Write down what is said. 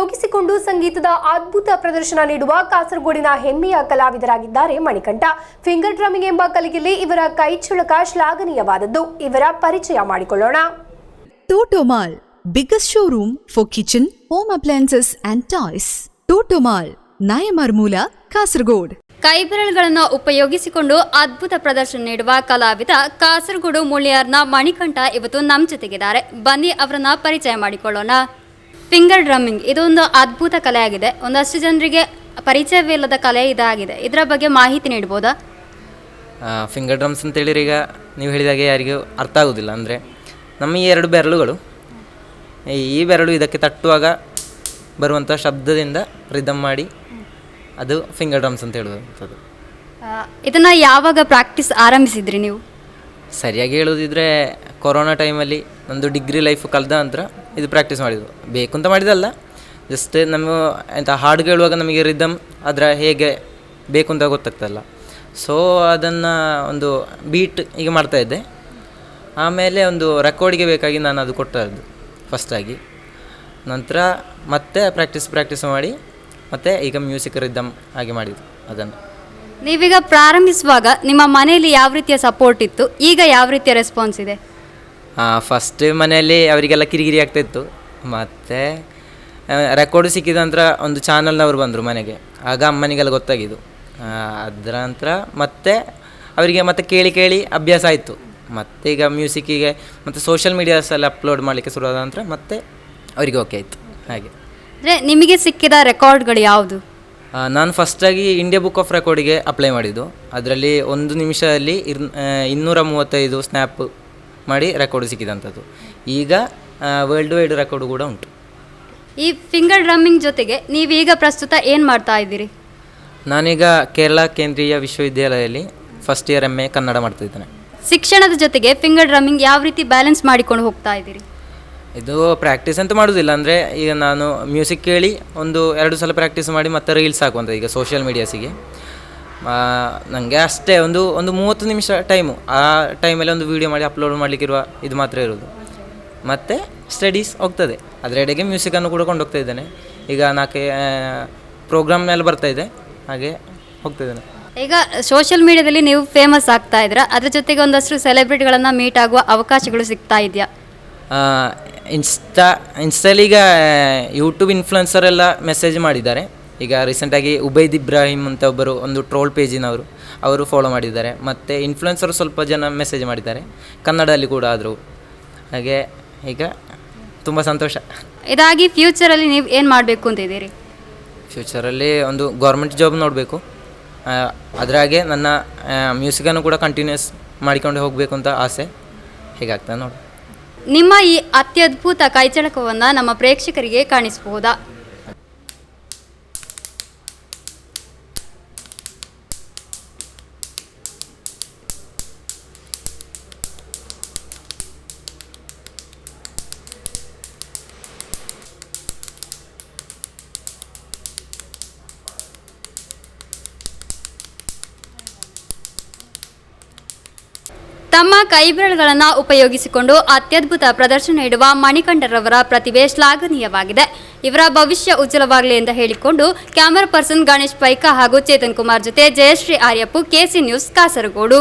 ಉಪಯೋಗಿಸಿಕೊಂಡು ಸಂಗೀತದ ಅದ್ಭುತ ಪ್ರದರ್ಶನ ನೀಡುವ ಕಾಸರಗೋಡಿನ ಹೆಮ್ಮೆಯ ಕಲಾವಿದರಾಗಿದ್ದಾರೆ ಮಣಿಕಂಠ. ಫಿಂಗರ್ ಡ್ರಮ್ಮಿಂಗ್ ಎಂಬ ಕಲಿಕೆಯಲ್ಲಿ ಇವರ ಕೈಚುಳಕ ಶ್ಲಾಘನೀಯವಾದದ್ದು. ಇವರ ಪರಿಚಯ ಮಾಡಿಕೊಳ್ಳೋಣ. Totomal biggest showroom for kitchen home appliances and toys Totomal Totomal, ಮೂಲ ಕಾಸರಗೋಡ್ ಕೈಬೆರಳುಗಳನ್ನು ಉಪಯೋಗಿಸಿಕೊಂಡು ಅದ್ಭುತ ಪ್ರದರ್ಶನ ನೀಡುವ ಕಲಾವಿದ ಕಾಸರಗೋಡು ಮುಳ್ಳಿಯಾರ್ನ ಮಣಿಕಂಠ ಇವತ್ತು ನಮ್ಮ ಜೊತೆಗಿದ್ದಾರೆ. ಬನ್ನಿ ಅವರನ್ನ ಪರಿಚಯ ಮಾಡಿಕೊಳ್ಳೋಣ. ಫಿಂಗರ್ ಡ್ರಮ್ಮಿಂಗ್ ಇದೊಂದು ಅದ್ಭುತ ಕಲೆಯಾಗಿದೆ. ಒಂದಷ್ಟು ಜನರಿಗೆ ಪರಿಚಯವಿಲ್ಲದ ಕಲೆ ಇದಾಗಿದೆ. ಇದರ ಬಗ್ಗೆ ಮಾಹಿತಿ ನೀಡ್ಬೋದಾ? ಫಿಂಗರ್ ಡ್ರಮ್ಸ್ ಅಂತೇಳಿದ್ರೆ ಈಗ ನೀವು ಹೇಳಿದಾಗೆ ಯಾರಿಗೂ ಅರ್ಥ ಆಗೋದಿಲ್ಲ. ಅಂದರೆ ನಮ್ಮ ಈ ಎರಡು ಬೆರಳುಗಳು ಈ- ಬೆರಳು ಇದಕ್ಕೆ ತಟ್ಟುವಾಗ ಬರುವಂಥ ಶಬ್ದದಿಂದ ರಿದಮ್ ಮಾಡಿ ಅದು ಫಿಂಗರ್ ಡ್ರಮ್ಸ್ ಅಂತ ಹೇಳುವಂಥದ್ದು. ಇದನ್ನು ಇದನ್ನ ಯಾವಾಗ ಪ್ರಾಕ್ಟೀಸ್ ಆರಂಭಿಸಿದ್ರಿ ನೀವು? ಸರಿಯಾಗಿ ಹೇಳೋದಿದ್ರೆ ಕೊರೋನಾ ಟೈಮಲ್ಲಿ ನಂದು ಡಿಗ್ರಿ ಲೈಫ್ ಕಲ್ದ ನಂತರ ಇದು ಪ್ರಾಕ್ಟೀಸ್ ಮಾಡಿದ್ದು. ಬೇಕು ಅಂತ ಮಾಡಿದಲ್ಲ ಜಸ್ಟ್ ನಮ್ಮ ಎಂಥ ಹಾಡು ಕೇಳುವಾಗ ನಮಗೆ ರಿದಮ್ ಅದರ ಹೇಗೆ ಬೇಕು ಅಂತ ಗೊತ್ತಾಗ್ತಲ್ಲ ಸೊ ಅದನ್ನು ಒಂದು ಬೀಟ್ ಈಗ ಮಾಡ್ತಾಯಿದ್ದೆ ಆಮೇಲೆ ಒಂದು ರೆಕಾರ್ಡಿಗೆ ಬೇಕಾಗಿ ನಾನು ಅದು ಕೊಡ್ತಾ ಇದ್ದು ಫಸ್ಟಾಗಿ ನಂತರ ಮತ್ತೆ ಪ್ರಾಕ್ಟೀಸ್ ಪ್ರಾಕ್ಟೀಸ್ ಮಾಡಿ ಮತ್ತೆ ಈಗ ಮ್ಯೂಸಿಕ್ ರಿದಮ್ ಹಾಗೆ ಮಾಡಿದ್ದು ಅದನ್ನು. ನೀವೀಗ ಪ್ರಾರಂಭಿಸುವಾಗ ನಿಮ್ಮ ಮನೆಯಲ್ಲಿ ಯಾವ ರೀತಿಯ ಸಪೋರ್ಟ್ ಇತ್ತು? ಈಗ ಯಾವ ರೀತಿಯ ರೆಸ್ಪಾನ್ಸ್ ಇದೆ? ಫಸ್ಟ್ ಮನೆಯಲ್ಲಿ ಅವರಿಗೆಲ್ಲ ಕಿರಿಕಿರಿ ಆಗ್ತಾಯಿತ್ತು ಮತ್ತು ರೆಕಾರ್ಡ್ ಸಿಕ್ಕಿದ ನಂತರ ಒಂದು ಚಾನಲ್ನವರು ಬಂದರು ಮನೆಗೆ. ಆಗ ಅಮ್ಮನಿಗೆಲ್ಲ ಗೊತ್ತಾಗಿದ್ದು. ಅದರ ನಂತರ ಮತ್ತೆ ಅವರಿಗೆ ಮತ್ತೆ ಕೇಳಿ ಕೇಳಿ ಅಭ್ಯಾಸ ಆಯಿತು. ಮತ್ತೆ ಈಗ ಮ್ಯೂಸಿಕ್ಕಿಗೆ ಮತ್ತು ಸೋಷಿಯಲ್ ಮೀಡಿಯಾಸಲ್ಲಿ ಅಪ್ಲೋಡ್ ಮಾಡಲಿಕ್ಕೆ ಶುರುವಾದ ನಂತರ ಮತ್ತೆ ಅವರಿಗೆ ಓಕೆ ಆಯಿತು. ಹಾಗೆ. ಅಂದರೆ ನಿಮಗೆ ಸಿಕ್ಕಿದ ರೆಕಾರ್ಡ್ಗಳು ಯಾವುದು? ನಾನು ಫಸ್ಟಾಗಿ ಇಂಡಿಯಾ ಬುಕ್ ಆಫ್ ರೆಕಾರ್ಡಿಗೆ ಅಪ್ಲೈ ಮಾಡಿದ್ದು. ಅದರಲ್ಲಿ ಒಂದು ನಿಮಿಷದಲ್ಲಿ ಇರ್ ಇನ್ನೂರ ಮೂವತ್ತೈದು ಸ್ನ್ಯಾಪ್ ಮಾಡಿ ರೆಕಾರ್ಡ್ ಸಿಕ್ಕಿದಂಥದ್ದು. ಈಗ ವರ್ಲ್ಡ್ ವೈಡ್ ರೆಕಾರ್ಡ್ ಕೂಡ ಉಂಟು. ಈ ಫಿಂಗರ್ ಡ್ರಮ್ಮಿಂಗ್ ಜೊತೆಗೆ ನೀವೀಗ ಪ್ರಸ್ತುತ ಏನು ಮಾಡ್ತಾ ಇದ್ದೀರಿ? ನಾನೀಗ ಕೇರಳ ಕೇಂದ್ರೀಯ ವಿಶ್ವವಿದ್ಯಾಲಯದಲ್ಲಿ first year M A Kannada ಮಾಡ್ತಿದ್ದೇನೆ ಶಿಕ್ಷಣದ ಜೊತೆಗೆ ಫಿಂಗರ್ ಡ್ರಮ್ಮಿಂಗ್ ಯಾವ ರೀತಿ ಬ್ಯಾಲೆನ್ಸ್ ಮಾಡಿಕೊಂಡು ಹೋಗ್ತಾ ಇದ್ದೀರಿ? ಇದು ಪ್ರಾಕ್ಟೀಸ್ ಅಂತ ಮಾಡೋದಿಲ್ಲ ಅಂದರೆ ಈಗ ನಾನು ಮ್ಯೂಸಿಕ್ ಕೇಳಿ ಒಂದು ಎರಡು ಸಲ ಪ್ರಾಕ್ಟೀಸ್ ಮಾಡಿ ಮತ್ತೆ ರೀಲ್ಸ್ ಹಾಕುವಂಥ ಈಗ ಸೋಷಿಯಲ್ ಮೀಡಿಯಾಸಿಗೆ ನನಗೆ ಅಷ್ಟೇ ಒಂದು ಒಂದು ಮೂವತ್ತು ನಿಮಿಷ ಟೈಮು ಆ ಟೈಮಲ್ಲಿ ಒಂದು ವೀಡಿಯೋ ಮಾಡಿ ಅಪ್ಲೋಡ್ ಮಾಡಲಿಕ್ಕಿರುವ ಇದು ಮಾತ್ರ ಇರೋದು ಮತ್ತು ಸ್ಟಡೀಸ್ ಹೋಗ್ತದೆ. ಅದರೆಡೆಗೆ ಮ್ಯೂಸಿಕನ್ನು ಕೂಡ ಕೊಂಡೋಗ್ತಾ ಇದ್ದೇನೆ. ಈಗ ನಾಲ್ಕು ಪ್ರೋಗ್ರಾಮ್ ಮೇಲೆ ಬರ್ತಾ ಇದೆ. ಹಾಗೆ ಹೋಗ್ತಾ ಇದ್ದೇನೆ. ಈಗ ಸೋಷಿಯಲ್ ಮೀಡಿಯಾದಲ್ಲಿ ನೀವು ಫೇಮಸ್ ಆಗ್ತಾ ಇದ್ದೀರಾ? ಅದ್ರ ಜೊತೆಗೆ ಒಂದಷ್ಟು ಸೆಲೆಬ್ರಿಟಿಗಳನ್ನು ಮೀಟ್ ಆಗುವ ಅವಕಾಶಗಳು ಸಿಗ್ತಾ ಇದೆಯಾ? ಇನ್ಸ್ಟಾ ಇನ್ಸ್ಟಲ್ಲಿ ಈಗ ಯೂಟ್ಯೂಬ್ ಇನ್ಫ್ಲುಯೆನ್ಸರ್ ಎಲ್ಲ ಮೆಸೇಜ್ ಮಾಡಿದ್ದಾರೆ. ಈಗ ರೀಸೆಂಟಾಗಿ ಉಬೈದ್ ಇಬ್ರಾಹಿಂ ಅಂತ ಒಬ್ಬರು ಒಂದು ಟ್ರೋಲ್ ಪೇಜಿನವರು ಅವರು ಫಾಲೋ ಮಾಡಿದ್ದಾರೆ. ಮತ್ತು ಇನ್ಫ್ಲುಯೆನ್ಸರ್ ಸ್ವಲ್ಪ ಜನ ಮೆಸೇಜ್ ಮಾಡಿದ್ದಾರೆ. ಕನ್ನಡದಲ್ಲಿ ಕೂಡ ಆದರೂ. ಹಾಗೆ ಈಗ ತುಂಬ ಸಂತೋಷ. ಇದಾಗಿ ಫ್ಯೂಚರಲ್ಲಿ ನೀವು ಏನು ಮಾಡಬೇಕು ಅಂತ ಇದ್ದೀರಿ? ಫ್ಯೂಚರಲ್ಲಿ ಒಂದು ಗೌರ್ಮೆಂಟ್ ಜಾಬ್ ನೋಡಬೇಕು. ಅದರಾಗೆ ನನ್ನ ಮ್ಯೂಸಿಕನ್ನು ಕೂಡ ಕಂಟಿನ್ಯೂಸ್ ಮಾಡಿಕೊಂಡು ಹೋಗಬೇಕು ಅಂತ ಆಸೆ. ಹೇಗಾಗ್ತದೆ ನೋಡಿ. ನಿಮ್ಮ ಈ ಅತ್ಯದ್ಭುತ ಕೈಚಳಕವನ್ನು ನಮ್ಮ ಪ್ರೇಕ್ಷಕರಿಗೆ ಕಾಣಿಸಬಹುದಾ ತಮ್ಮ ಕೈಬೆರಳುಗಳನ್ನು ಉಪಯೋಗಿಸಿಕೊಂಡು ಅತ್ಯದ್ಭುತ ಪ್ರದರ್ಶನ ನೀಡುವ ಮಣಿಕಂಠರವರ ಪ್ರತಿಭೆ ಶ್ಲಾಘನೀಯವಾಗಿದೆ. ಇವರ ಭವಿಷ್ಯ ಉಜ್ವಲವಾಗಲಿ ಎಂದು ಹೇಳಿಕೊಂಡು ಕ್ಯಾಮರಾ ಪರ್ಸನ್ ಗಣೇಶ್ ಪೈಕ ಹಾಗೂ ಚೇತನ್ ಕುಮಾರ್ ಜೊತೆ ಜಯಶ್ರೀ ಆರ್ಯಪ್ಪು, ಕೆಸಿ ನ್ಯೂಸ್, ಕಾಸರಗೋಡು.